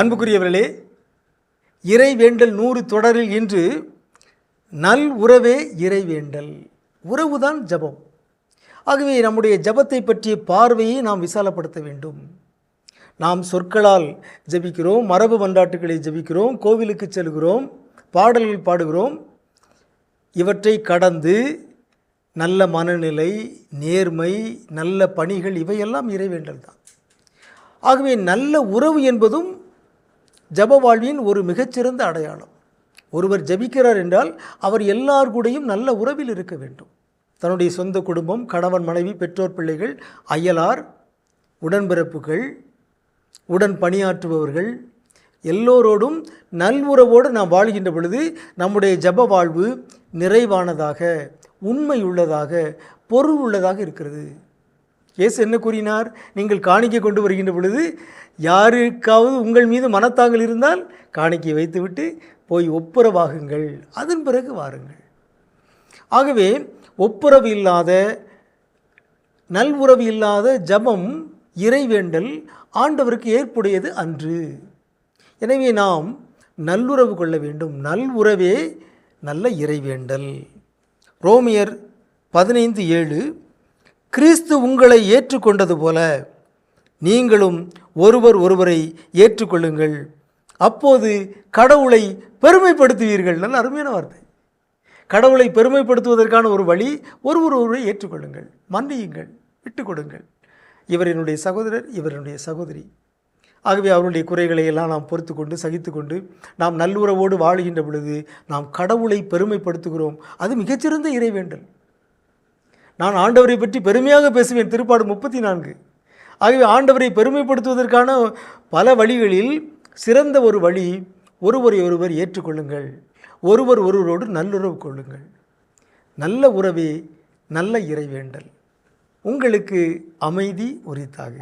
அன்புக்குரியவர்களே இறைவேண்டல் நூறு தொடரில் இன்று நல் உறவே இறைவேண்டல் உறவுதான் ஜபம். ஆகவே நம்முடைய ஜபத்தை பற்றிய பார்வையை நாம் விசாலப்படுத்த வேண்டும். நாம் சொற்களால் ஜெபிக்கிறோம் மரபு மன்றாட்டுகளை ஜெபிக்கிறோம் கோவிலுக்கு செல்கிறோம் பாடல்கள் பாடுகிறோம். இவற்றை கடந்து நல்ல மனநிலை நேர்மை நல்ல பணிகள் இவையெல்லாம் இறைவேண்டல் தான். ஆகவே நல்ல உறவு என்பதும் ஜப வாழ்வின் ஒரு மிகச்சிறந்த அடையாளம். ஒருவர் ஜபிக்கிறார் என்றால் அவர் எல்லார் கூடையும் நல்ல உறவில் இருக்க வேண்டும். தன்னுடைய சொந்த குடும்பம் கணவன் மனைவி பெற்றோர் பிள்ளைகள் அயலார் உடன்பிறப்புகள் உடன் பணியாற்றுபவர்கள் எல்லோரோடும் நல்வுறவோடு நாம் வாழ்கின்ற பொழுது நம்முடைய ஜப வாழ்வு நிறைவானதாக உண்மையுள்ளதாக பொருள் உள்ளதாக இருக்கிறது. இயேசு என்ன கூறினார்? நீங்கள் காணிக்கை கொண்டு வருகின்ற பொழுது யாருக்காவது உங்கள் மீது மனத்தாங்கல் இருந்தால் காணிக்கை வைத்துவிட்டு போய் ஒப்புரவாகுங்கள். அதன் பிறகு வாருங்கள். ஆகவே ஒப்புரவு இல்லாத நல்வுறவு இல்லாத ஜபம் இறைவேண்டல் ஆண்டவருக்கு ஏற்புடையது அன்று. எனவே நாம் நல்லுறவு கொள்ள வேண்டும். நல்உறவே நல்ல இறைவேண்டல் ரோமியர் பதினைந்து ஏழு கிறிஸ்து உங்களை ஏற்றுக்கொண்டது போல நீங்களும் ஒருவர் ஒருவரை ஏற்றுக்கொள்ளுங்கள். அப்போது கடவுளை பெருமைப்படுத்துவீர்கள். நல்ல அருமையான வார்த்தை. கடவுளை பெருமைப்படுத்துவதற்கான ஒரு வழி ஒருவர் ஒருவரை ஏற்றுக்கொள்ளுங்கள். மன்னியுங்கள் விட்டு கொடுங்கள் இவர் என்னுடைய சகோதரர் இவர் என்னுடைய சகோதரி. ஆகவே அவருடைய குறைகளை எல்லாம் நாம் பொறுத்து கொண்டு சகித்து கொண்டு நாம் நல்லுறவோடு வாழுகின்ற பொழுது நாம் கடவுளை பெருமைப்படுத்துகிறோம். அது மிகச்சிறந்த இறைவேண்டல். நான் ஆண்டவரை பற்றி பெருமையாக பேசுவேன். திருப்பாடு முப்பத்தி நான்கு ஆகவே ஆண்டவரை பெருமைப்படுத்துவதற்கான பல வழிகளில் சிறந்த ஒரு வழி ஒருவரை ஒருவர் ஏற்றுக்கொள்ளுங்கள். ஒருவர் ஒருவரோடு நல்லுறவு கொள்ளுங்கள். நல்ல உறவே நல்ல இறைவேண்டல். உங்களுக்கு அமைதி உரித்தாக